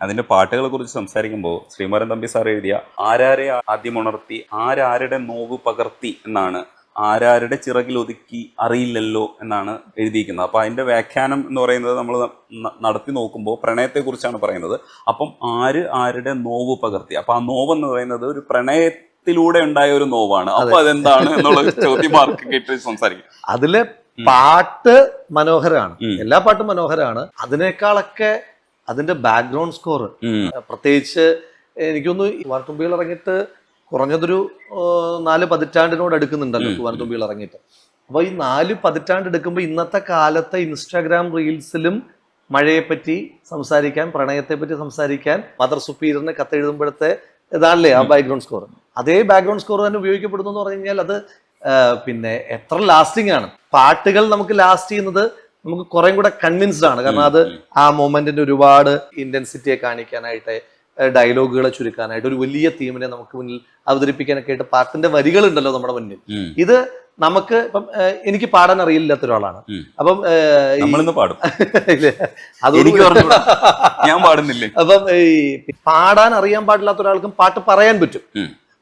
അതിന്റെ പാട്ടുകളെ കുറിച്ച് സംസാരിക്കുമ്പോൾ ശ്രീമരൻ തമ്പി സാർ എഴുതിയ ആരാരെ ആദ്യം ഉണർത്തി ആരാരുടെ നോവ് പകർത്തി എന്നാണ് ആരാരുടെ ചിറകിൽ ഒതുക്കി അറിയില്ലല്ലോ എന്നാണ് എഴുതിയിരിക്കുന്നത്. അപ്പൊ അതിന്റെ വ്യാഖ്യാനം എന്ന് പറയുന്നത് നമ്മൾ നടത്തി നോക്കുമ്പോൾ പ്രണയത്തെ കുറിച്ചാണ് പറയുന്നത്. അപ്പം ആര് ആരുടെ നോവ് പകർത്തി? അപ്പൊ ആ നോവ് എന്ന് പറയുന്നത് ഒരു പ്രണയ ത്തിലൂടെ ഉണ്ടായ ഒരു നോവാണ്. അപ്പൊ അതെന്താണ് എന്നുള്ള ചോദ്യം മാർക്ക് കേട്ട് സംസാരിക്കും. അതിലെ പാട്ട് മനോഹരമാണ് എല്ലാ പാട്ടും മനോഹരമാണ് അതിനേക്കാളൊക്കെ അതിന്റെ ബാക്ക്ഗ്രൗണ്ട് സ്കോർ. പ്രത്യേകിച്ച് എനിക്കൊന്ന് വാർത്തുമ്പികൾ ഇറങ്ങിയിട്ട് കുറഞ്ഞതൊരു നാല് പതിറ്റാണ്ടിനോട് അടുക്കുന്നുണ്ടല്ലോ ഉം. വാർത്തുമ്പികൾ ഇറങ്ങിയിട്ട്. അപ്പൊ ഈ നാല് പതിറ്റാണ്ട് എടുക്കുമ്പോൾ ഇന്നത്തെ കാലത്തെ ഇൻസ്റ്റാഗ്രാം റീൽസിലും മഴയെപ്പറ്റി സംസാരിക്കാൻ പ്രണയത്തെ പറ്റി സംസാരിക്കാൻ മദർ സുപ്പീരിന് കത്തെഴുതുമ്പോഴത്തെ ഇതാണല്ലേ ആ ബാക്ക്ഗ്രൗണ്ട് സ്കോർ അതേ ബാക്ക്ഗ്രൗണ്ട് സ്കോർ തന്നെ ഉപയോഗിക്കപ്പെടുന്നു എന്ന് പറഞ്ഞു കഴിഞ്ഞാൽ അത് പിന്നെ എത്ര ലാസ്റ്റിംഗ് ആണ്. പാട്ടുകൾ നമുക്ക് ലാസ്റ്റ് ചെയ്യുന്നത് നമുക്ക് കുറേ കൂടെ കൺവിൻസ്ഡ് ആണ്. കാരണം അത് ആ മൊമെന്റിന്റെ ഒരുപാട് ഇന്റൻസിറ്റിയെ കാണിക്കാനായിട്ട് ഡയലോഗുകളെ ചുരുക്കാനായിട്ട് ഒരു വലിയ തീമിനെ നമുക്ക് മുന്നിൽ അവതരിപ്പിക്കാനൊക്കെ ആയിട്ട് പാട്ടിന്റെ വരികളുണ്ടല്ലോ നമ്മുടെ മുന്നിൽ. ഇത് നമുക്ക് ഇപ്പം എനിക്ക് പാടാൻ അറിയില്ലാത്ത ഒരാളാണ്. അപ്പം നമ്മളിന്ന് പാടും. ഞാൻ പാടുന്നില്ലേ? അപ്പം ഈ പാടാൻ അറിയാൻ പാടില്ലാത്ത ഒരാൾക്കും പാട്ട് പറയാൻ പറ്റും.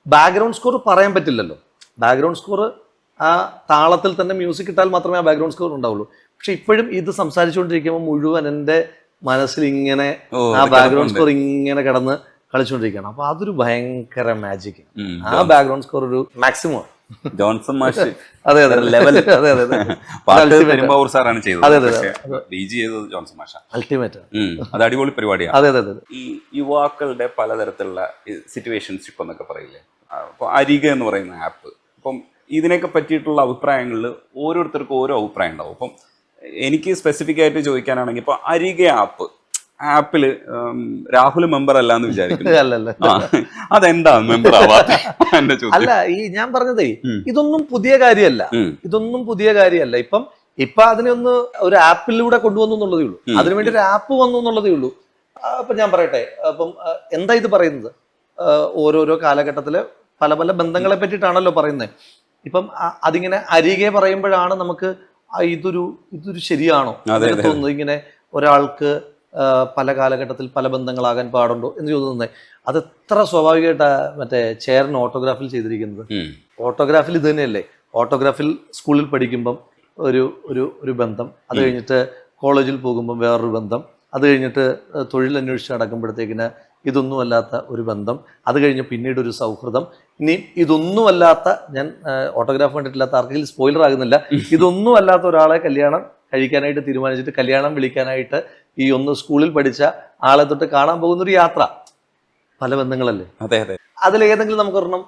ബാക്ക്ഗ്രൗണ്ട് സ്കോർ പറയാൻ പറ്റില്ലല്ലോ. ബാക്ക്ഗ്രൗണ്ട് സ്കോർ ആ താളത്തിൽ തന്നെ മ്യൂസിക് ഇട്ടാൽ മാത്രമേ ആ ബാക്ക്ഗ്രൗണ്ട് സ്കോർ ഉണ്ടാവുള്ളൂ. പക്ഷെ ഇപ്പോഴും ഇത് സംസാരിച്ചുകൊണ്ടിരിക്കുമ്പോൾ മുഴുവൻ എന്റെ മനസ്സിൽ ഇങ്ങനെ ആ ബാക്ക്ഗ്രൗണ്ട്. സ്കോർ ഇങ്ങനെ കിടന്ന് കളിച്ചുകൊണ്ടിരിക്കുകയാണ്. അപ്പൊ അതൊരു ഭയങ്കര മാജിക്. ആ ബാക്ക്ഗ്രൗണ്ട് സ്കോർ ഒരു മാക്സിമം ജോൺസൺ മാഷ്. അതെ അതെ ലെവൽ അതെ അതെ പാട്ട് പെരുമ്പാവൂർ സാറാണ് ചെയ്തത്. അതെ, അതെ, ഡി ജി ചെയ്തത് ജോൺസൺ മാഷ. അൾട്ടിമേറ്റ് അത് അടിപൊളി പരിപാടിയാണ് അതെ അതെ അതെ ഈ യുവാക്കളുടെ പലതരത്തിലുള്ള സിറ്റുവേഷൻഷിപ്പ് എന്നൊക്കെ പറയില്ലേ? അപ്പൊ അരിക എന്ന് പറയുന്ന ആപ്പ് അപ്പം ഇതിനൊക്കെ പറ്റിയിട്ടുള്ള അഭിപ്രായങ്ങളിൽ ഓരോരുത്തർക്കും ഓരോ അഭിപ്രായം ഉണ്ടാവും. അപ്പം എനിക്ക് സ്പെസിഫിക് ആയിട്ട് ചോദിക്കാനാണെങ്കിൽ ഇപ്പൊ അരികെ ആപ്പ് ആപ്പിൽ രാഹുൽ മെമ്പർ അല്ല എന്ന് വിചാരിക്കുന്നു അതെന്താ മെമ്പർ അല്ല ഈ ഞാൻ പറഞ്ഞതേ ഇതൊന്നും പുതിയ കാര്യമല്ല. ഇതൊന്നും പുതിയ കാര്യമല്ല. ഇപ്പം ഇപ്പൊ അതിനെ ഒന്ന് ഒരു ആപ്പിലൂടെ കൊണ്ടുവന്നു എന്നുള്ളതേ ഉള്ളൂ. അതിനുവേണ്ടി ഒരു ആപ്പ് വന്നു എന്നുള്ളതേ ഉള്ളൂ. അപ്പൊ ഞാൻ പറയട്ടെ അപ്പം എന്താ ഇത് പറയുന്നത്? ഓരോരോ കാലഘട്ടത്തിൽ പല പല ബന്ധങ്ങളെ പറ്റിയിട്ടാണല്ലോ പറയുന്നത് ഇപ്പം അതിങ്ങനെ അരികെ പറയുമ്പോഴാണ് നമുക്ക് ഇതൊരു ഇതൊരു ശരിയാണോ? തോന്നുന്നത് ഇങ്ങനെ ഒരാൾക്ക് പല കാലഘട്ടത്തിൽ പല ബന്ധങ്ങളാകാൻ പാടുണ്ടോ എന്ന് ചോദിക്കുന്നത് അത് എത്ര സ്വാഭാവികമായിട്ടാ മറ്റേ ചേരൻ ഓട്ടോഗ്രാഫിൽ ചെയ്തിരിക്കുന്നത്? ഓട്ടോഗ്രാഫിൽ ഇത് തന്നെയല്ലേ? ഓട്ടോഗ്രാഫിൽ സ്കൂളിൽ പഠിക്കുമ്പം ഒരു ഒരു ഒരു ബന്ധം. അത് കഴിഞ്ഞിട്ട് കോളേജിൽ പോകുമ്പം വേറൊരു ബന്ധം. അത് കഴിഞ്ഞിട്ട് തൊഴിൽ അന്വേഷിച്ച് നടക്കുമ്പോഴത്തേക്കിന് ഇതൊന്നുമല്ലാത്ത ഒരു ബന്ധം. അത് കഴിഞ്ഞ് പിന്നീട് ഒരു സൗഹൃദം. ഇനി ഇതൊന്നുമല്ലാത്ത ഞാൻ ഓട്ടോഗ്രാഫ് കണ്ടിട്ടില്ലാത്ത ആർക്കെങ്കിലും സ്പോയിലർ ആകുന്നില്ല. ഇതൊന്നുമല്ലാത്ത ഒരാളെ കല്യാണം കഴിക്കാനായിട്ട് തീരുമാനിച്ചിട്ട് കല്യാണം വിളിക്കാനായിട്ട് ഈ ഒന്ന് സ്കൂളിൽ പഠിച്ച ആളെ തൊട്ട് കാണാൻ പോകുന്ന ഒരു യാത്ര. പല ബന്ധങ്ങളല്ലേ? അതെ അതെ. അതിലേതെങ്കിലും നമുക്ക് ഒരെണ്ണം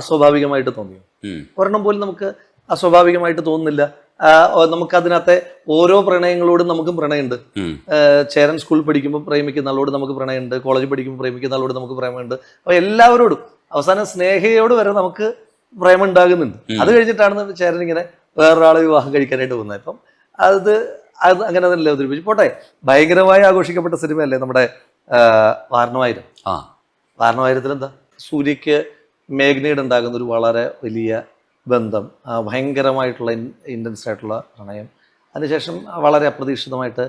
അസ്വാഭാവികമായിട്ട് തോന്നിയോ? ഒരെണ്ണം പോലും നമുക്ക് അസ്വാഭാവികമായിട്ട് തോന്നുന്നില്ല. നമുക്കതിനകത്തെ ഓരോ പ്രണയങ്ങളോടും നമുക്കും പ്രണയമുണ്ട്. ചേരൻ സ്കൂളിൽ പഠിക്കുമ്പോൾ പ്രേമിക്കുന്ന ആളോട് നമുക്ക് പ്രണയമുണ്ട്. കോളേജിൽ പഠിക്കുമ്പോൾ പ്രേമിക്കുന്ന ആളോട് നമുക്ക് പ്രേമമുണ്ട് അപ്പോൾ എല്ലാവരോടും അവസാനം സ്നേഹയോട് വരെ നമുക്ക് പ്രേമം ഉണ്ടാകുന്നുണ്ട് ഉം. അത് കഴിഞ്ഞിട്ടാണ് ചേരൻ ഇങ്ങനെ വേറൊരാളെ വിവാഹം കഴിക്കാനായിട്ട് പോകുന്നത്. അപ്പം അത് അത് അങ്ങനെ തന്നെ അവതരിപ്പിച്ചു പോട്ടെ. ഭയങ്കരമായി ആഘോഷിക്കപ്പെട്ട സിനിമയല്ലേ നമ്മുടെ വാരണവായിരം? ആ. വാരണവായിരത്തിൽ എന്താ സൂര്യക്ക് മേഘ്നയുടെ ഉണ്ടാകുന്ന ഒരു വളരെ വലിയ ബന്ധം ഭയങ്കരമായിട്ടുള്ള ഇന്റൻസ് ആയിട്ടുള്ള പ്രണയം. അതിനുശേഷം വളരെ അപ്രതീക്ഷിതമായിട്ട്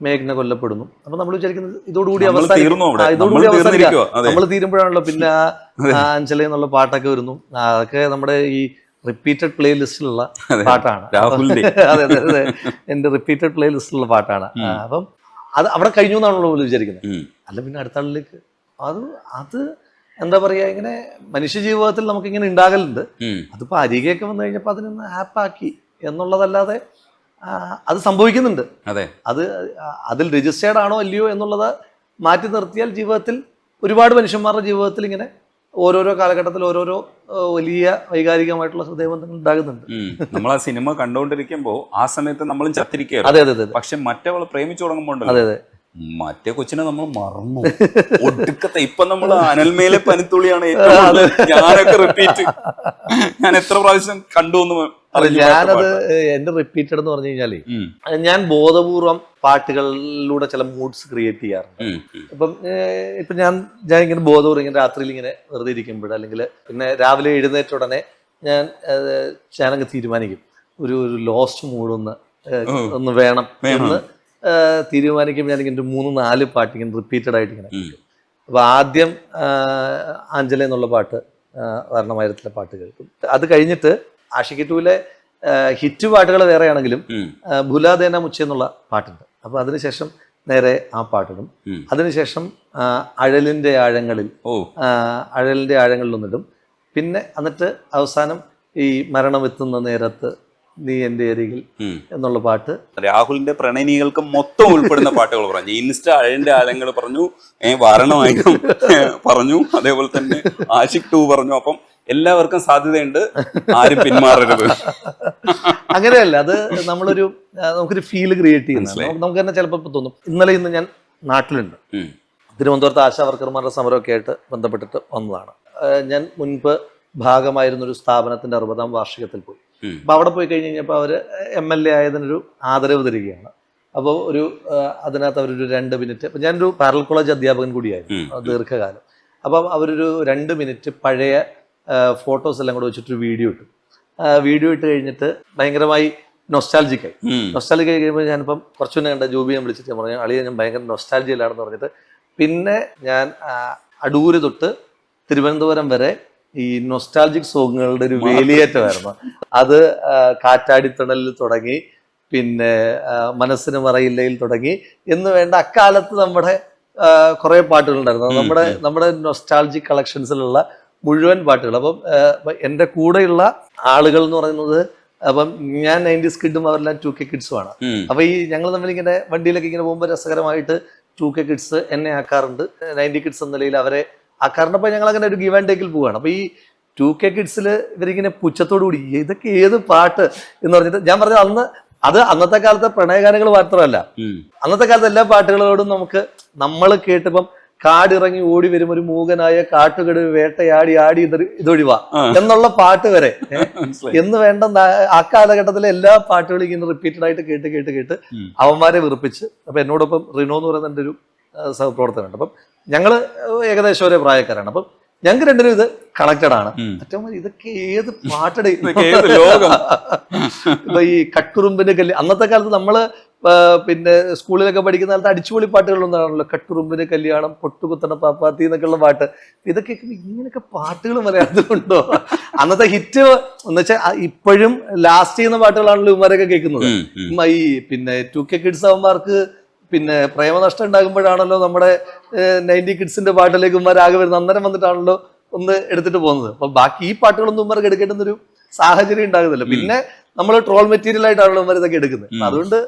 മേഘ്ന കൊല്ലപ്പെടുന്നു. അപ്പൊ നമ്മൾ വിചാരിക്കുന്നത് ഇതോടുകൂടി അവസാനിക്കും. ഇതോടുകൂടി നമ്മൾ അവസാനിക്കാം. നമ്മൾ തീരുമ്പോഴാണല്ലോ പിന്നെ ആ, അഞ്ചല എന്നുള്ള പാട്ടൊക്കെ വരുന്നു. അതൊക്കെ നമ്മുടെ ഈ റിപ്പീറ്റഡ് പ്ലേ ലിസ്റ്റിലുള്ള പാട്ടാണ്. അതെ അതെ അതെ. എന്റെ റിപ്പീറ്റഡ് പ്ലേ ലിസ്റ്റിലുള്ള പാട്ടാണ് അപ്പം അത് അവിടെ കഴിഞ്ഞു എന്നാണല്ലോ വിചാരിക്കുന്നത്. അല്ല പിന്നെ അടുത്ത ആളിലേക്ക് അത് അത് എന്താ പറയാ ഇങ്ങനെ മനുഷ്യ ജീവിതത്തിൽ നമുക്ക് ഇങ്ങനെ ഉണ്ടാകലുണ്ട് അതിപ്പോ അരികെയൊക്കെ വന്നു കഴിഞ്ഞപ്പോൾ അതിനൊന്ന് ആപ്പാക്കി എന്നുള്ളതല്ലാതെ അത് സംഭവിക്കുന്നുണ്ട്. അതെ. അത് അതിൽ രജിസ്റ്റേർഡ് ആണോ അല്ലയോ എന്നുള്ളത് മാറ്റി നിർത്തിയാൽ ജീവിതത്തിൽ ഒരുപാട് മനുഷ്യന്മാരുടെ ജീവിതത്തിൽ ഇങ്ങനെ ഓരോരോ കാലഘട്ടത്തിൽ ഓരോരോ വലിയ വൈകാരികമായിട്ടുള്ള ഹൃദയബന്ധങ്ങൾ ഉണ്ടാകുന്നുണ്ട്. നമ്മൾ ആ സിനിമ കണ്ടുകൊണ്ടിരിക്കുമ്പോൾ ആ സമയത്ത് നമ്മളും ചത്തിരിക്കുകയാണ് അതെ അതെ അതെ അതെ. പക്ഷെ മറ്റവളെ പ്രേമിച്ചു തുടങ്ങുമ്പോൾ അതെ അതെ. മറ്റേ കൊച്ചിനെ നമ്മൾ മറന്നു. ഒടുക്കത്തെ ഇപ്പൊ നമ്മൾ അനൽമേലെ പനിത്തുള്ളിയാണ് ഞാനൊക്കെ റിപ്പീറ്റ് ഞാൻ എത്ര പ്രാവശ്യം കണ്ടു എന്ന് ഞാനത് എന്റെ റിപ്പീറ്റഡ് എന്ന് പറഞ്ഞു കഴിഞ്ഞാൽ ഞാൻ ബോധപൂർവം പാട്ടുകളിലൂടെ ചില മൂഡ്സ് ക്രിയേറ്റ് ചെയ്യാറുണ്ട്. ഇപ്പം ഇപ്പൊ ഞാൻ ഞാൻ ഇങ്ങനെ ബോധപൂർവം ഇങ്ങനെ രാത്രിയിൽ ഇങ്ങനെ വെറുതെ ഇരിക്കുമ്പോൾ അല്ലെങ്കിൽ പിന്നെ രാവിലെ എഴുന്നേറ്റ ഉടനെ ഞാൻ ഞാനങ്ങ് തീരുമാനിക്കും. ഒരു ഒരു ലോസ്റ്റ് മൂഡ് ഒന്ന് ഒന്ന് വേണം. എന്ന് തീരുമാനിക്കുമ്പോൾ ഞാൻ ഒരു മൂന്ന് നാല് പാട്ട് ഇങ്ങനെ റിപ്പീറ്റഡ് ആയിട്ട് ഇങ്ങനെ അപ്പൊ അപ്പോൾ ആദ്യം ആഞ്ചല എന്നുള്ള പാട്ട് വർണമായിരത്തിലെ പാട്ട് കേൾക്കും. അത് കഴിഞ്ഞിട്ട് ആഷിഖ് ടൂലെ ഹിറ്റ് പാട്ടുകൾ വേറെയാണെങ്കിലും. ഭുലാദേന മുച്ച എന്നുള്ള പാട്ടുണ്ട്. അപ്പോൾ അതിനുശേഷം നേരെ ആ പാട്ടിടും. അതിനുശേഷം അഴലിന്റെ അഴലിന്റെ ആഴങ്ങളിൽ അഴലിന്റെ ആഴങ്ങളിൽ ഒന്നിടും പിന്നെ എന്നിട്ട് അവസാനം ഈ മരണമെത്തുന്ന നേരത്ത് നീ എന്റെ അരികിൽ എന്നുള്ള പാട്ട്. രാഹുലിന്റെ പ്രണയനികൾക്ക് മൊത്തം ഉൾപ്പെടുന്ന പാട്ടുകൾ പറഞ്ഞു. ഇൻസ്റ്റ അഴന്റെ ആലങ്ങൾ പറഞ്ഞു ഏ വാരണമായകം പറഞ്ഞു. അതേപോലെ തന്നെ ആഷിക് ടു പറഞ്ഞു. അപ്പം എല്ലാവർക്കും സാധ്യതയുണ്ട് ആരും പിന്മാറരുത്. അങ്ങനെയല്ല അത് നമ്മളൊരു നമുക്കൊരു ഫീൽ ക്രിയേറ്റ് ചെയ്യുന്നുണ്ട് നമുക്ക് തന്നെ ചിലപ്പോൾ തോന്നും. ഇന്നലെ ഇന്ന് ഞാൻ നാട്ടിലുണ്ട്. തിരുവനന്തപുരത്ത് ആശാ വർക്കർമാരുടെ സമരമൊക്കെ ആയിട്ട് ബന്ധപ്പെട്ടിട്ട് വന്നതാണ്. ഞാൻ മുൻപ് ഭാഗമായിരുന്ന ഒരു സ്ഥാപനത്തിന്റെ അറുപതാം വാർഷികത്തിൽ പോയി. അപ്പോൾ അവിടെ പോയി കഴിഞ്ഞ് കഴിഞ്ഞപ്പോൾ അവർ എം എൽ എ ആയതിനൊരു ആദരവ് തരികയാണ്. അപ്പോൾ ഒരു അതിനകത്ത് അവരൊരു രണ്ട് മിനിറ്റ് അപ്പം ഞാനൊരു പാരൽ കോളേജ് അധ്യാപകൻ കൂടിയായിരുന്നു ദീർഘകാലം. അപ്പം അവരൊരു രണ്ട് മിനിറ്റ് പഴയ ഫോട്ടോസ് എല്ലാം കൂടെ വെച്ചിട്ടൊരു വീഡിയോ ഇട്ടു. വീഡിയോ ഇട്ട് കഴിഞ്ഞിട്ട് ഭയങ്കരമായി നൊസ്റ്റാൾജിക്കായി ഉം. നൊസ്റ്റാൾജി കഴിയുമ്പോൾ ഞാനിപ്പം കുറച്ചു മുന്നേ കണ്ട ജൂബിയെ വിളിച്ചിട്ട് ഞാൻ പറഞ്ഞു അളിയ ഞാൻ ഭയങ്കര നൊസ്റ്റാൾജിയിലാണെന്ന് പറഞ്ഞിട്ട്. പിന്നെ ഞാൻ അടൂര് തൊട്ട് തിരുവനന്തപുരം വരെ ഈ നൊസ്റ്റാൾജിക് സോങ്ങുകളുടെ ഒരു വേലിയേറ്റമായിരുന്നു. അത് കാറ്റാടിത്തണലിൽ തുടങ്ങി പിന്നെ മനസ്സിന് മറയില്ലയിൽ തുടങ്ങി എന്ന് വേണ്ട അക്കാലത്ത് നമ്മുടെ കുറേ പാട്ടുകളുണ്ടായിരുന്നു. നമ്മുടെ നമ്മുടെ നൊസ്റ്റാൾജിക് കളക്ഷൻസിലുള്ള മുഴുവൻ പാട്ടുകൾ. അപ്പം എന്റെ കൂടെയുള്ള ആളുകൾ എന്ന് പറയുന്നത് അപ്പം ഞാൻ നയന്റീസ് കിഡും അവരെല്ലാം ടു കെ കിഡ്സുമാണ്. അപ്പൊ ഈ ഞങ്ങൾ തമ്മിൽ ഇങ്ങനെ വണ്ടിയിലൊക്കെ ഇങ്ങനെ പോകുമ്പോൾ രസകരമായിട്ട് ടു കെ കിഡ്സ് എന്നെ ആക്കാറുണ്ട്. നയന്റി കിഡ്സ് എന്ന നിലയിൽ അവരെ ആക്കാറുണ്ട് അപ്പൊ ഞങ്ങൾ അങ്ങനെ ഒരു ഗീവ് ആൻഡ് ടേക്കിൽ പോവുകയാണ് അപ്പോൾ ഈ ടു കെ കിഡ്സിൽ ഇവരിങ്ങനെ പുച്ഛത്തോടു കൂടി ഇതൊക്കെ ഏത് പാട്ട് എന്ന് പറഞ്ഞിട്ട് ഞാൻ പറഞ്ഞത് അന്ന് അത് അന്നത്തെ കാലത്തെ പ്രണയഗാനങ്ങൾ മാത്രമല്ല. അന്നത്തെ കാലത്ത് എല്ലാ പാട്ടുകളോടും നമുക്ക് നമ്മൾ കേട്ടിപ്പം കാടിറങ്ങി ഓടി വരും ഒരു മൂകനായ കാട്ടുകട് വേട്ടയാടി ആടി ഇതൊഴിവാ. ആ. എന്നുള്ള പാട്ട് വരെ. എന്ന് വേണ്ട ആ കാലഘട്ടത്തിലെ എല്ലാ പാട്ടുകളും ഇങ്ങനെ റിപ്പീറ്റഡ് ആയിട്ട് കേട്ട് കേട്ട് കേട്ട് അവന്മാരെ വിറപ്പിച്ച് അപ്പൊ എന്നോടൊപ്പം റിനോ എന്ന് പറയുന്ന എന്റെ ഒരു ആ, സഹപ്രവർത്തകനുണ്ട്. അപ്പം ഞങ്ങൾ ഏകദേശം ഒരേ പ്രായക്കാരാണ്. അപ്പം ഞങ്ങൾക്ക് രണ്ടിനും ഇത് കണക്റ്റഡ് ആണ്. ഏറ്റവും ഇതൊക്കെ ഏത് പാട്ടടി? ഈ കട്ടുറുമ്പിന്റെ കല്ല് അന്നത്തെ കാലത്ത് നമ്മൾ പിന്നെ സ്കൂളിലൊക്കെ പഠിക്കുന്ന കാലത്ത് അടിച്ചുപൊളി പാട്ടുകളൊന്നാണല്ലോ കട്ടുറുമ്പിന്റെ കല്യാണം പൊട്ടുകുത്തണ പാപ്പാത്തി എന്നൊക്കെയുള്ള പാട്ട്. ഇതൊക്കെ ഇങ്ങനെയൊക്കെ പാട്ടുകൾ മലയാളത്തിലുണ്ടോ അന്നത്തെ ഹിറ്റ് എന്ന് വെച്ചാൽ ഇപ്പോഴും ലാസ്റ്റ് ചെയ്യുന്ന പാട്ടുകളാണല്ലോ ഇവന്മാരൊക്കെ കേൾക്കുന്നത്. ഈ പിന്നെ ടു കെ കിഡ്സ് അവന്മാർക്ക് പിന്നെ പ്രേമനഷ്ടം ഉണ്ടാകുമ്പോഴാണല്ലോ നമ്മുടെ നയന്റി കിഡ്സിന്റെ പാട്ടിലേക്ക് ഉമ്മ ആകെ വരുന്നത് അന്നേരം വന്നിട്ടാണല്ലോ ഒന്ന് എടുത്തിട്ട് പോകുന്നത്. അപ്പൊ ബാക്കി ഈ പാട്ടുകളൊന്നും ഉമ്മർക്ക് എടുക്കേണ്ടുന്ന ഒരു സാഹചര്യം ഉണ്ടാകുന്നില്ല. പിന്നെ നമ്മൾ ട്രോൾ മെറ്റീരിയൽ ആയിട്ടാണല്ലോ ഉമ്മർ ഇതൊക്കെ എടുക്കുന്നത്. അതുകൊണ്ട്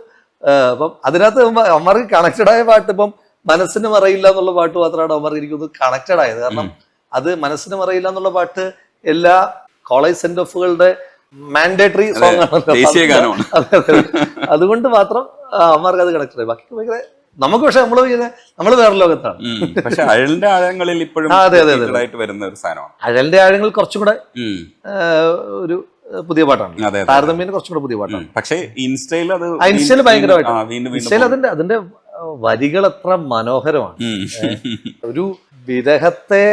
അപ്പം അതിനകത്ത് ഉമ്മർക്ക് കണക്റ്റഡ് ആയ പാട്ട് ഇപ്പം മനസ്സിന് മറയില്ല എന്നുള്ള പാട്ട് മാത്രമാണ് ഉമ്മർ എനിക്കൊന്ന് കണക്റ്റഡ് ആയത്. കാരണം അത് മനസ്സിന് മറയില്ല എന്നുള്ള പാട്ട് എല്ലാ കോളേജ് സെന്റ് ഓഫുകളുടെ മാൻഡേറ്ററി സോങ് അതെ. അതുകൊണ്ട് മാത്രം അമ്മമാർക്ക് അത് കണക്ട് ആയി ബാക്കി ഭയങ്കര നമുക്ക് പക്ഷെ നമ്മൾ നമ്മൾ വേറെ ലോകത്താണ്. പക്ഷെ അഴലിന്റെ ആഴങ്ങളിൽ ഇപ്പോഴും ആ, അതെ, അതെ, അതെ. ആയിട്ട് വരുന്ന ഒരു സാധനമാണ്. അഴലിന്റെ ആഴങ്ങൾ കുറച്ചും കൂടെ ഒരു പുതിയ പാട്ടാണ്. താരതമ്യം താരതമ്യേന കുറച്ചും കൂടെ പുതിയ പാട്ടാണ്. പക്ഷേ ഇൻസ്റ്റയിൽ അത് ഇൻസ്റ്റയിൽ ഭയങ്കരമായിട്ട്. ഇൻസ്റ്റയിൽ അതിന്റെ അതിന്റെ വരികൾ എത്ര മനോഹരമാണ്. ഒരു വിരഹത്തെ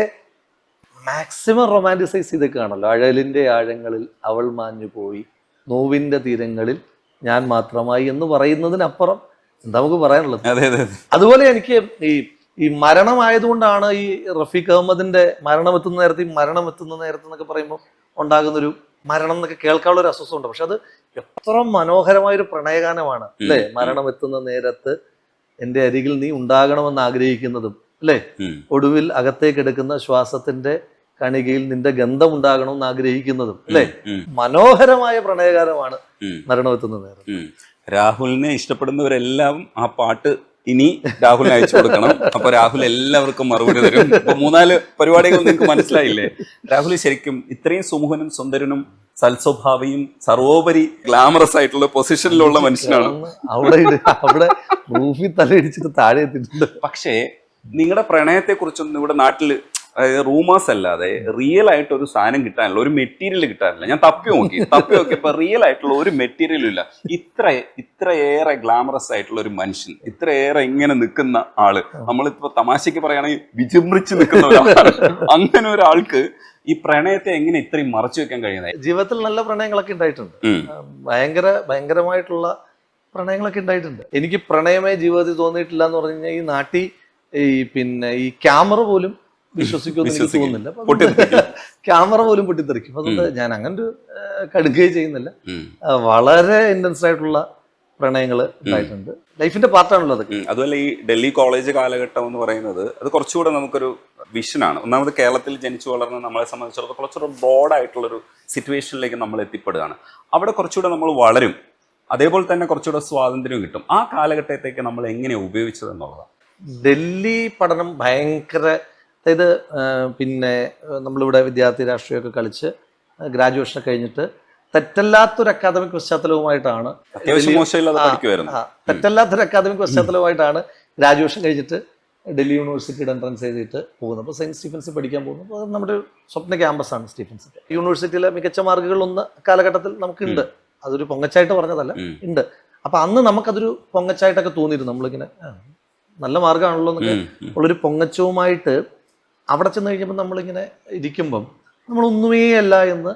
മാക്സിമം റൊമാന്റിസൈസ് ചെയ്തൊക്കെയാണല്ലോ അഴലിന്റെ ആഴങ്ങളിൽ അവൾ മാഞ്ഞു പോയി. നോവിന്റെ തീരങ്ങളിൽ ഞാൻ മാത്രമായി എന്ന് പറയുന്നതിനപ്പുറം എന്താ നമുക്ക് പറയാനുള്ളത്? അതെ അതെ അതെ. അതുപോലെ എനിക്ക് ഈ ഈ മരണമായതുകൊണ്ടാണ് ഈ റഫീഖ് അഹമ്മദിന്റെ മരണം എത്തുന്ന നേരത്ത് ഈ മരണം എത്തുന്ന നേരത്ത് എന്നൊക്കെ പറയുമ്പോൾ ഉണ്ടാകുന്നൊരു മരണം എന്നൊക്കെ കേൾക്കാനുള്ള ഒരു അസ്വസ്ഥമുണ്ട് പക്ഷെ അത് എത്ര മനോഹരമായ ഒരു പ്രണയഗാനമാണ് അല്ലേ? മരണമെത്തുന്ന മരണം എത്തുന്ന നേരത്ത് എന്റെ അരികിൽ നീ ഉണ്ടാകണമെന്ന് ആഗ്രഹിക്കുന്നതും അല്ലേ. ഒടുവിൽ അകത്തേക്ക് എടുക്കുന്ന ശ്വാസത്തിന്റെ കണികയിൽ നിന്റെ ഗന്ധം ഉണ്ടാകണമെന്ന് ആഗ്രഹിക്കുന്നതും അല്ലേ മനോഹരമായ പ്രണയഗാനമാണ് മരണമെത്തുന്ന നേരം. രാഹുലിനെ ഇഷ്ടപ്പെടുന്നവരെല്ലാം ആ പാട്ട് ഇനി രാഹുലിന് അയച്ചു കൊടുക്കണം. അപ്പൊ രാഹുൽ എല്ലാവർക്കും മറുപടി തരും. ഇപ്പൊ മൂന്നാൽ പരിപാടികൾ നിങ്ങൾക്ക് മനസ്സിലായില്ലേ? രാഹുൽ ശരിക്കും ഇത്രയും സുമുഖനും സുന്ദരനും സൽസ്വഭാവിയും സർവോപരി ഗ്ലാമറസ് ആയിട്ടുള്ള പൊസിഷനിലുള്ള മനുഷ്യനാണ്. അവിടെ അവിടെ റൂഫിൽ തലയിടിച്ചിട്ട് താഴെ എത്തിയിട്ടുണ്ട്. പക്ഷേ നിങ്ങളുടെ പ്രണയത്തെ കുറിച്ചൊന്നും ഇവിടെ നാട്ടിൽ അതായത് റൂമേഴ്സ് അല്ലാതെ റിയൽ ആയിട്ട് ഒരു സാധനം കിട്ടാനില്ല ഒരു മെറ്റീരിയൽ കിട്ടാനില്ല. ഞാൻ തപ്പി നോക്കി തപ്പി നോക്കിയപ്പോ റിയൽ ആയിട്ടുള്ള ഒരു മെറ്റീരിയലും ഇല്ല. ഇത്ര ഇത്രയേറെ ഗ്ലാമറസ് ആയിട്ടുള്ള ഒരു മനുഷ്യൻ ഇത്രയേറെ ഇങ്ങനെ നിൽക്കുന്ന ആൾ. നമ്മളിപ്പോ തമാശക്ക് പറയുകയാണെങ്കിൽ വിജൃംഭിച്ച് നിൽക്കുന്ന ഒരാളാണ്. അങ്ങനെ ഒരാൾക്ക് ഈ പ്രണയത്തെ എങ്ങനെ ഇത്രയും മറച്ചു വെക്കാൻ കഴിയുന്നത്? ജീവിതത്തിൽ നല്ല പ്രണയങ്ങളൊക്കെ ഉണ്ടായിട്ടുണ്ട്. ഭയങ്കര ഭയങ്കരമായിട്ടുള്ള പ്രണയങ്ങളൊക്കെ ഉണ്ടായിട്ടുണ്ട്. എനിക്ക് പ്രണയമേ ജീവിതത്തിൽ തോന്നിയിട്ടില്ല എന്ന് പറഞ്ഞു കഴിഞ്ഞാൽ ഈ നാട്ടിൽ ഈ പിന്നെ ഈ ക്യാമറ പോലും വിശ്വസിക്കുമെന്ന് എനിക്ക് തോന്നുന്നില്ല. ക്യാമറ പോലും പൊട്ടിത്തെറിക്കും. അതുകൊണ്ട് ഞാൻ അങ്ങനെ ഒരു കടുക്കുകയും ചെയ്യുന്നില്ല. വളരെ ഇന്റൻസ് ആയിട്ടുള്ള പ്രണയങ്ങൾ ഉണ്ടായിട്ടുണ്ട്. ലൈഫിന്റെ പാർട്ടാണല്ലോ അതൊക്കെ. അതുപോലെ ഈ ഡൽഹി കോളേജ് കാലഘട്ടം എന്ന് പറയുന്നത് അത് കുറച്ചുകൂടെ നമുക്കൊരു വിഷനാണ്. ഒന്നാമത് കേരളത്തിൽ ജനിച്ചു വളർന്ന നമ്മളെ സംബന്ധിച്ചിടത്തോളം കുറച്ചുകൂടെ ബ്രോഡ് ആയിട്ടുള്ളൊരു സിറ്റുവേഷനിലേക്ക് നമ്മൾ എത്തിപ്പെടുകയാണ്. അവിടെ കുറച്ചുകൂടെ നമ്മൾ വളരും. അതേപോലെ തന്നെ കുറച്ചുകൂടെ സ്വാതന്ത്ര്യം കിട്ടും. ആ കാലഘട്ടത്തേക്ക് നമ്മൾ എങ്ങനെ ഉപയോഗിച്ചത് എന്നുള്ളതാണ് ഡൽഹി പഠനം ഭയങ്കര അതായത് പിന്നെ നമ്മളിവിടെ വിദ്യാർത്ഥി രാഷ്ട്രീയമൊക്കെ കളിച്ച് ഗ്രാജുവേഷൻ കഴിഞ്ഞിട്ട് തെറ്റല്ലാത്തൊരു അക്കാദമിക് പശ്ചാത്തലവുമായിട്ടാണ് തെറ്റല്ലാത്തൊരു അക്കാദമിക് പശ്ചാത്തലവുമായിട്ടാണ് ഗ്രാജുവേഷൻ കഴിഞ്ഞിട്ട് ഡൽഹി യൂണിവേഴ്സിറ്റിയുടെ എൻട്രൻസ് എഴുതിയിട്ട് പോകുന്നത്. അപ്പോൾ സെയിന്റ് സ്റ്റീഫൻസിൽ പഠിക്കാൻ പോകുന്നു അപ്പോൾ നമ്മുടെ സ്വപ്ന ക്യാമ്പസാണ് സ്റ്റീഫൻസ്. യൂണിവേഴ്സിറ്റിയിലെ മികച്ച മാർക്കുകളൊന്ന് കാലഘട്ടത്തിൽ നമുക്കുണ്ട്. അതൊരു പൊങ്ങച്ചായിട്ട് പറഞ്ഞതല്ല ഉണ്ട്. അപ്പം അന്ന് നമുക്കതൊരു പൊങ്ങച്ചായിട്ടൊക്കെ തോന്നിയിരുന്നു. നമ്മളിങ്ങനെ നല്ല മാർഗമാണല്ലോ എന്നൊക്കെ. ഉള്ളൊരു പൊങ്ങച്ചവുമായിട്ട് അവിടെ ചെന്ന് കഴിഞ്ഞപ്പോൾ നമ്മളിങ്ങനെ ഇരിക്കുമ്പം നമ്മളൊന്നുമേ അല്ല എന്ന്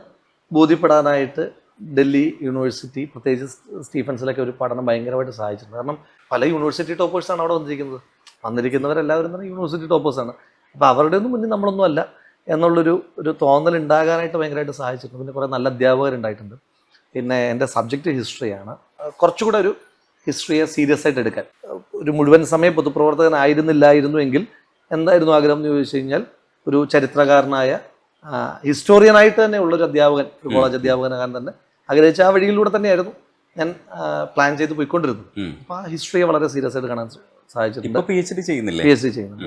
ബോധ്യപ്പെടാനായിട്ട് ഡൽഹി യൂണിവേഴ്സിറ്റി പ്രത്യേകിച്ച് സ്റ്റീഫൻസിലൊക്കെ ഒരു പഠനം ഭയങ്കരമായിട്ട് സഹായിച്ചിട്ടുണ്ട്. കാരണം പല യൂണിവേഴ്സിറ്റി ടോപ്പേഴ്സാണ് അവിടെ വന്നിരിക്കുന്നത്. വന്നിരിക്കുന്നവരെല്ലാവരും തന്നെ യൂണിവേഴ്സിറ്റി ടോപ്പേഴ്സാണ് അപ്പോൾ അവരുടെ ഒന്നും മുന്നിൽ നമ്മളൊന്നും അല്ല എന്നുള്ളൊരു ഒരു തോന്നൽ ഉണ്ടാകാനായിട്ട് ഭയങ്കരമായിട്ട് സഹായിച്ചിട്ടുണ്ട്. പിന്നെ കുറേ നല്ല അധ്യാപകരുണ്ടായിട്ടുണ്ട്. പിന്നെ എന്റെ സബ്ജക്റ്റ് ഹിസ്റ്ററിയാണ് കുറച്ചുകൂടെ ഒരു ഹിസ്റ്ററിയെ സീരിയസ് ആയിട്ട് എടുക്കാൻ. ഒരു മുഴുവൻ സമയം പൊതുപ്രവർത്തകനായിരുന്നില്ലായിരുന്നു എങ്കിൽ എന്തായിരുന്നു ആഗ്രഹം എന്ന് ചോദിച്ചു കഴിഞ്ഞാൽ ഒരു ചരിത്രകാരനായ ഹിസ്റ്റോറിയനായിട്ട് തന്നെ ഉള്ളൊരു അധ്യാപകൻ ഒരു കോളേജ് അധ്യാപകനാകാൻ തന്നെ ആഗ്രഹിച്ച ആ വഴിയിലൂടെ തന്നെയായിരുന്നു ഞാൻ പ്ലാൻ ചെയ്ത് പോയിക്കൊണ്ടിരുന്നു അപ്പൊ ആ ഹിസ്റ്ററിയെ വളരെ സീരിയസ് ആയിട്ട് കാണാൻ സാധിച്ചിട്ടുണ്ട്. പി എച്ച് ഡി ചെയ്യുന്നില്ലേ? പി എച്ച് ഡി ചെയ്യുന്നുണ്ട്